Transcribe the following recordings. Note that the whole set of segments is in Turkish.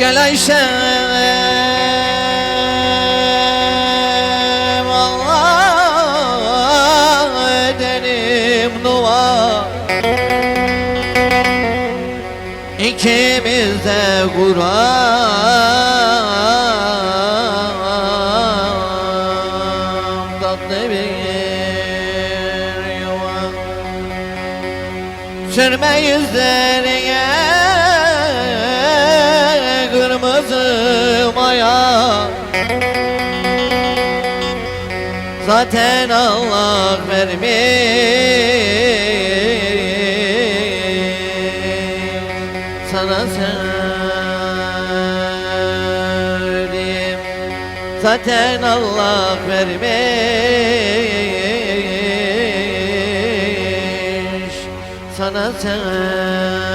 Gel Ayşem Allah edelim dua. İkimiz de Kur'an. Tatlı bir yuva. Sürmeyiz derine sızmaya Zaten Allah vermiş. Sana söyleyeyim. Zaten Allah vermiş. Sana söyleyeyim.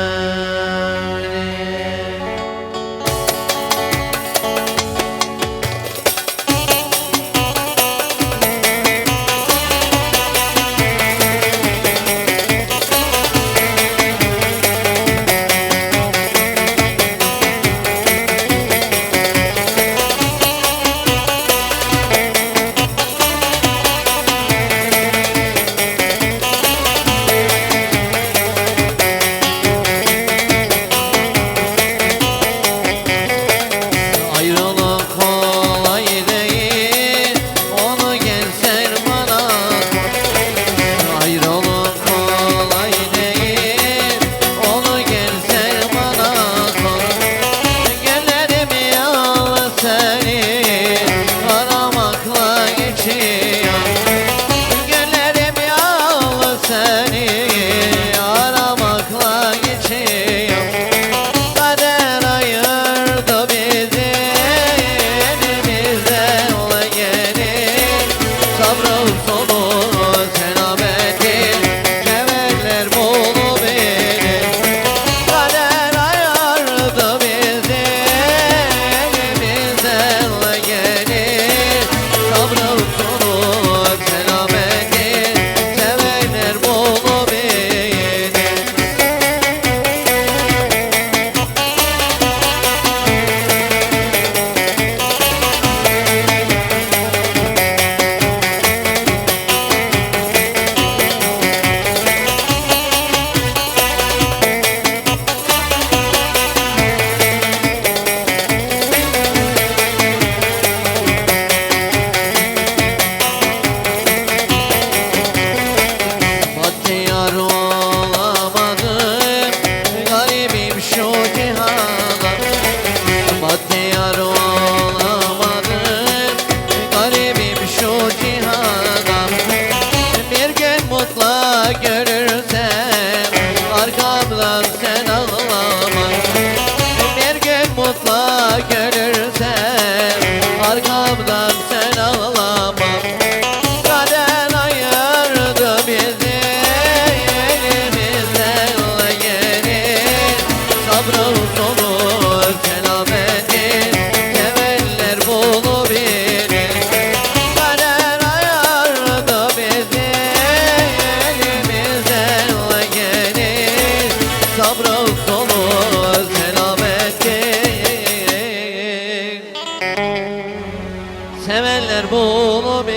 Eller bunu